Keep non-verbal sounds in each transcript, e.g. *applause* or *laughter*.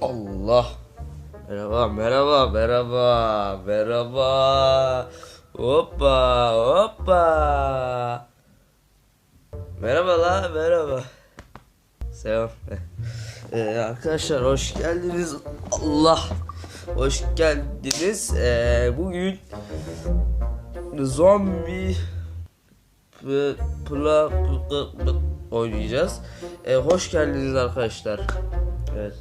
Allah. Merhaba, merhaba, merhaba, merhaba. Hoppa, hoppa. Merhaba la, merhaba. Selam. *laughs* Ee, arkadaşlar hoş geldiniz. Allah. Hoş geldiniz. Ee, bugün zombi pla p- p- oynayacağız. Ee, hoş geldiniz arkadaşlar. Evet.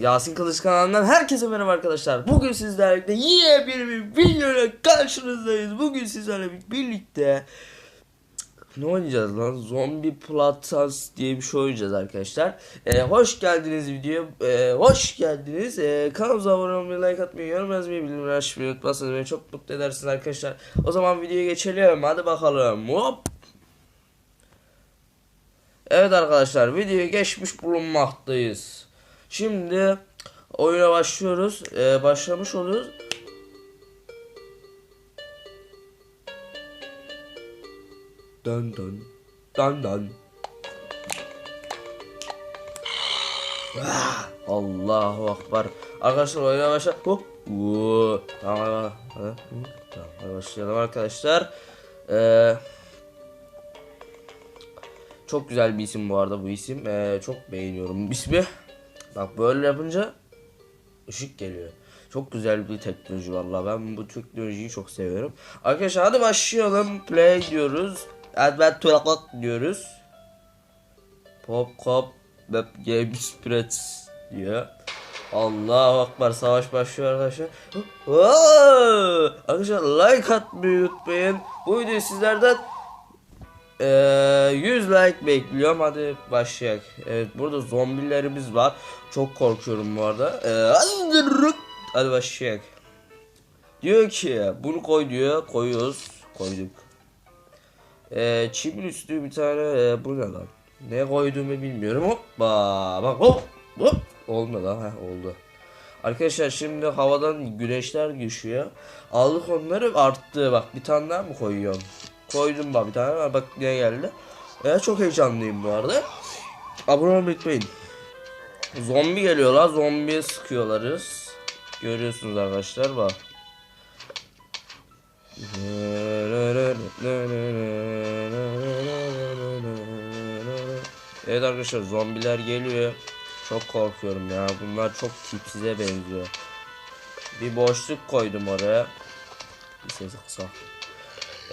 Yasin Kılıç kanalından herkese merhaba arkadaşlar. Bugün sizlerle yine bir, videoyla karşınızdayız. Bugün sizlerle birlikte ne oynayacağız lan? Zombi Platans diye bir şey oynayacağız arkadaşlar. Ee, hoş geldiniz videoya. Ee, hoş geldiniz. Ee, kanalımıza abone olmayı, like atmayı, yorum yazmayı, bildirimleri açmayı unutmazsanız beni çok mutlu edersiniz arkadaşlar. O zaman videoya geçelim. Hadi bakalım. Hop. Evet arkadaşlar videoya geçmiş bulunmaktayız. Şimdi oyuna başlıyoruz. Ee, başlamış oluyoruz. Dön dön. Dön dön. Ah, Allahu akbar. Arkadaşlar oyuna başla. Hop. Oo. Tamam Tamam hadi başlayalım arkadaşlar. Ee, çok güzel bir isim bu arada bu isim. Ee, çok beğeniyorum bu ismi. Bak böyle yapınca ışık geliyor. Çok güzel bir teknoloji valla. Ben bu teknolojiyi çok seviyorum. Arkadaşlar hadi başlayalım. Play diyoruz. Advent Tulaklak diyoruz. Pop Cop Web Games Prets diyor. Allahu Akbar savaş başlıyor arkadaşlar. Arkadaşlar like atmayı unutmayın. Bu videoyu sizlerden ee, 100 like bekliyorum. Hadi başlayalım. Evet burada zombilerimiz var. Çok korkuyorum bu arada. Hadi, başlayalım. Diyor ki bunu koy diyor. Koyuyoruz. Koyduk. Çimin üstü bir tane bu ne lan? Ne koyduğumu bilmiyorum. Hoppa. Bak hop. Hop. Olmadı ha. Oldu. Arkadaşlar şimdi havadan güneşler düşüyor. Aldık onları arttı. Bak bir tane daha mı koyuyorum? Koydum bak bir tane var. Bak ne geldi. Ya çok heyecanlıyım bu arada. Abone olmayı. Zombi geliyorlar. Zombiye sıkıyorlarız. Görüyorsunuz arkadaşlar bak. Evet arkadaşlar zombiler geliyor. Çok korkuyorum ya. Bunlar çok tipsize benziyor. Bir boşluk koydum oraya. Bir sesi kısa.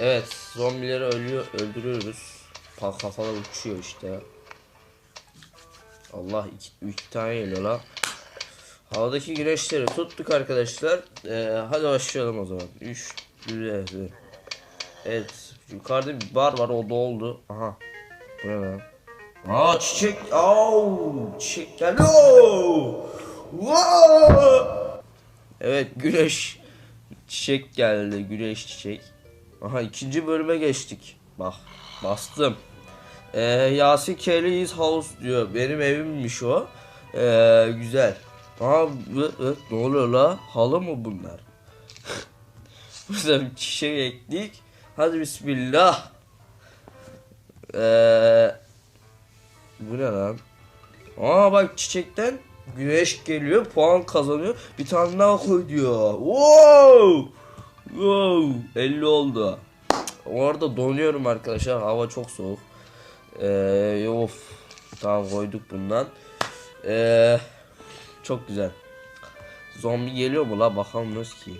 Evet, zombileri ölüyor, öldürüyoruz. Pa kafalar uçuyor işte. Allah iki, iki tane geliyor la. Havadaki güneşleri tuttuk arkadaşlar. Ee, hadi başlayalım o zaman. 3 evet. evet. Yukarıda bir bar var o doldu. Aha. Bu ne lan? Aa çiçek. Au çiçek geldi. Wow! Evet güneş çiçek geldi. Güneş çiçek. Aha ikinci bölüme geçtik. Bak bastım. Ee, Yasin Kelly's House diyor. Benim evimmiş o. Ee, güzel. I, ne oluyor la? Halı mı bunlar? *laughs* Burada bir çiçek ektik. Hadi bismillah. Ee, bu ne lan? Aa bak çiçekten güneş geliyor, puan kazanıyor. Bir tane daha koy diyor. Wow! Wow! 50 oldu. Orada donuyorum arkadaşlar. Hava çok soğuk. Ee, of. Tamam koyduk bundan. Ee, çok güzel. Zombi geliyor mu la bakalım nasıl ki.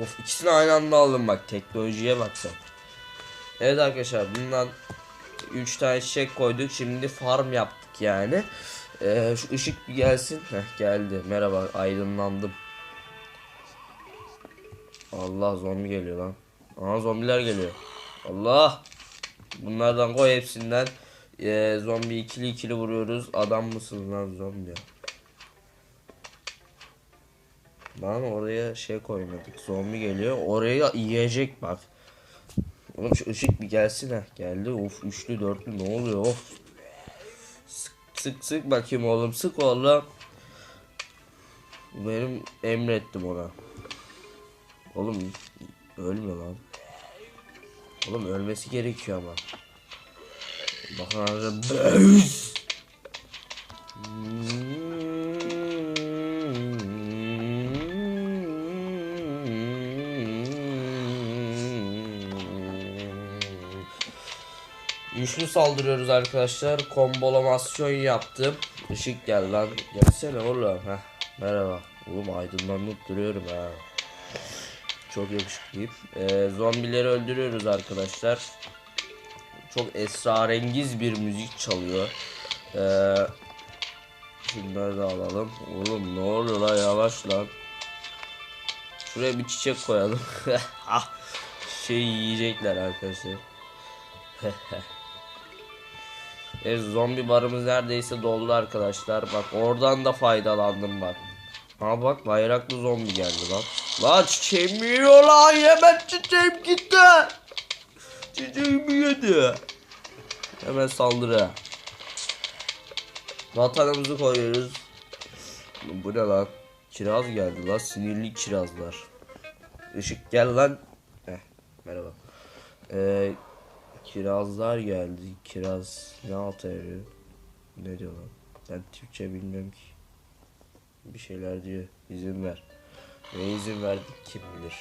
Of ikisini aynı anda aldım bak teknolojiye bak. Evet arkadaşlar bundan 3 tane çiçek koyduk şimdi farm yaptık yani. Ee, şu ışık bir gelsin. Heh geldi. Merhaba aydınlandım. Allah zombi geliyor lan. Aha zombiler geliyor. Allah. Bunlardan koy hepsinden. Ee, zombi ikili ikili vuruyoruz. Adam mısın lan zombi? Lan oraya şey koymadık. Zombi geliyor. Oraya yiyecek bak. Oğlum şu ışık bir gelsin ha. Geldi. Of üçlü dörtlü ne oluyor of. Sık sık bakayım oğlum sık oğlum. Benim emrettim ona. Oğlum ölme lan. Oğlum ölmesi gerekiyor ama. Bakın arkadaşlar. Böğüz. Üçlü saldırıyoruz arkadaşlar. Kombolamasyon yaptım. Işık gel lan. Gelsene oğlum. Heh. Merhaba. Oğlum aydınlanıp duruyorum ha. Çok yakışıklıyım. Ee, zombileri öldürüyoruz arkadaşlar. Çok esrarengiz bir müzik çalıyor. Ee, şunları da alalım. Oğlum ne oluyor lan yavaş lan. Şuraya bir çiçek koyalım. *laughs* Ah, şey yiyecekler arkadaşlar. *laughs* Evet, zombi barımız neredeyse doldu arkadaşlar. Bak oradan da faydalandım bak. Ha bak bayraklı zombi geldi bak. Lan çiçeğimi yiyor lan hemen çiçeğim gitti. Çiçeğimi yedi. Hemen saldırı. Vatanımızı koyuyoruz. Bu ne lan? Kiraz geldi lan sinirli kirazlar. Işık gel lan. Heh, merhaba. Ee, kirazlar geldi. Kiraz ne alta yarıyor? Ne diyor lan? Ben Türkçe bilmiyorum ki. Bir şeyler diyor. İzin ver. Ne izin verdik kim bilir.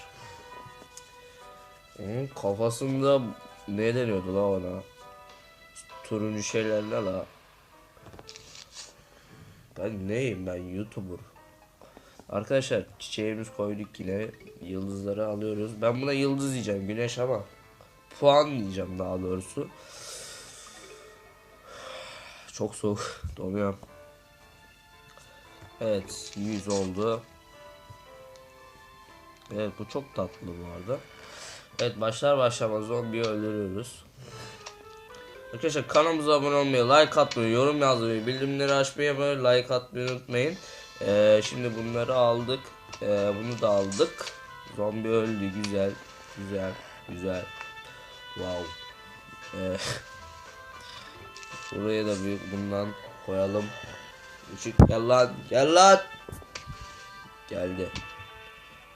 Onun kafasında ne deniyordu la ona? Turuncu şeyler ne la? Ben neyim ben YouTuber. Arkadaşlar çiçeğimiz koyduk yine. Yıldızları alıyoruz. Ben buna yıldız diyeceğim güneş ama. Puan diyeceğim daha doğrusu. Çok soğuk. *laughs* Donuyorum. Evet 100 oldu. Evet bu çok tatlı bu arada. Evet başlar başlamaz zombiyi öldürüyoruz. Arkadaşlar kanalımıza abone olmayı, like atmayı, yorum yazmayı, bildirimleri açmayı ve like atmayı unutmayın. Ee, şimdi bunları aldık. Ee, bunu da aldık. Zombi öldü. Güzel. Güzel. Güzel. Wow. Ee, *laughs* buraya da bir bundan koyalım. Işık gel lan. Gel lan. Geldi.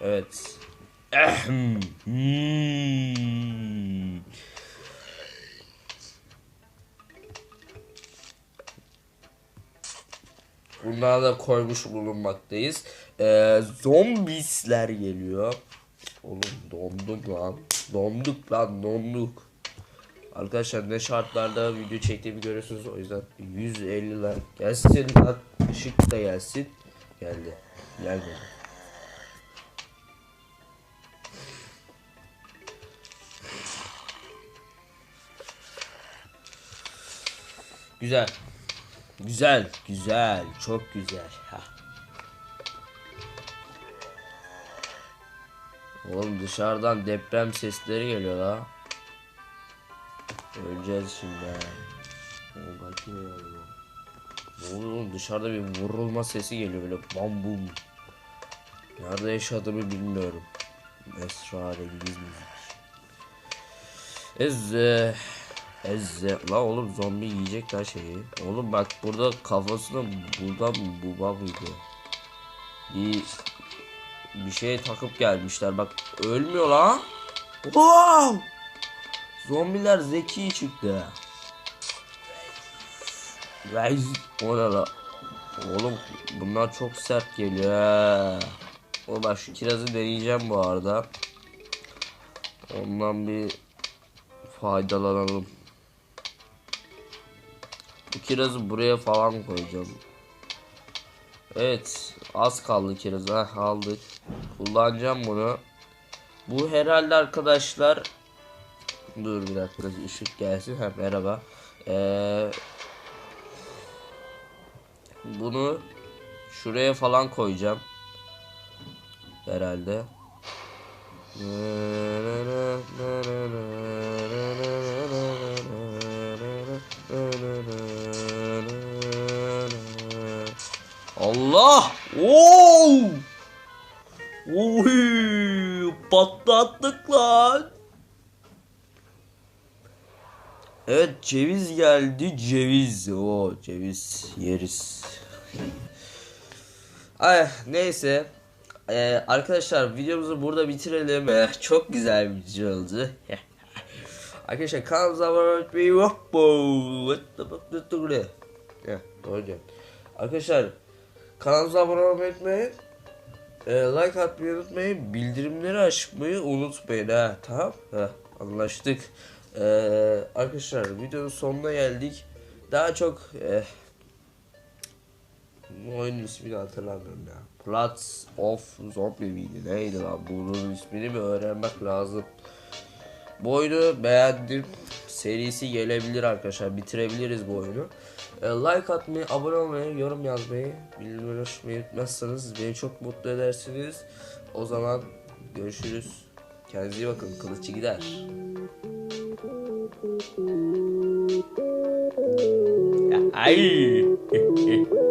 Evet. *clears throat* Ahem. Hmm. Bunları da koymuş bulunmaktayız. Ee, zombisler geliyor. Oğlum dondum lan. Donduk lan donduk. Arkadaşlar ne şartlarda video çektiğimi görüyorsunuz. O yüzden 150 like gelsin lan. Işık da gelsin. Geldi. Gelmedi. Güzel. Güzel, güzel, çok güzel. Ha. Oğlum dışarıdan deprem sesleri geliyor la. Öleceğiz şimdi. ha. Bakayım ya bu. Ne oluyor oğlum dışarıda bir vurulma sesi geliyor böyle bam bum. Nerede yaşadığımı bilmiyorum. Esrarengiz müzik. Ezze. Ezze. La oğlum zombi yiyecek her şeyi. Oğlum bak burada kafasına buradan buba mıydı? Bir bir şey takıp gelmişler. Bak ölmüyor la. Wow! Zombiler zeki çıktı. Guys, o ne la? Oğlum bunlar çok sert geliyor. O bak şu kirazı deneyeceğim bu arada. Ondan bir faydalanalım. Bu kirazı buraya falan koyacağım. Evet az kaldı kiraz ha aldık. Kullanacağım bunu. Bu herhalde arkadaşlar Dur bir dakika ışık gelsin. Ha merhaba. Ee, bunu şuraya falan koyacağım. Herhalde. Allah! Oo! Oy! Patlattık lan. Evet ceviz geldi ceviz o ceviz yeriz. Ay neyse Ee, arkadaşlar videomuzu burada bitirelim. Eh, çok güzel bir video oldu. Arkadaşlar kanalımıza abone olmayı unutmayın. Arkadaşlar kanalımıza abone olmayı unutmayın. E, like atmayı unutmayın. Bildirimleri açmayı unutmayın ha. Tamam? Ha, anlaştık. E, arkadaşlar videonun sonuna geldik. Daha çok e, bu oyunun ismini hatırlamıyorum ya. Plots of Zombie miydi? Neydi lan? Bunun ismini mi öğrenmek lazım. Bu oyunu beğendim. Serisi gelebilir arkadaşlar. Bitirebiliriz bu oyunu. E, like atmayı, abone olmayı, yorum yazmayı, bildirimleri açmayı unutmazsanız beni çok mutlu edersiniz. O zaman görüşürüz. Kendinize iyi bakın. Kılıççı gider. Ay. *laughs*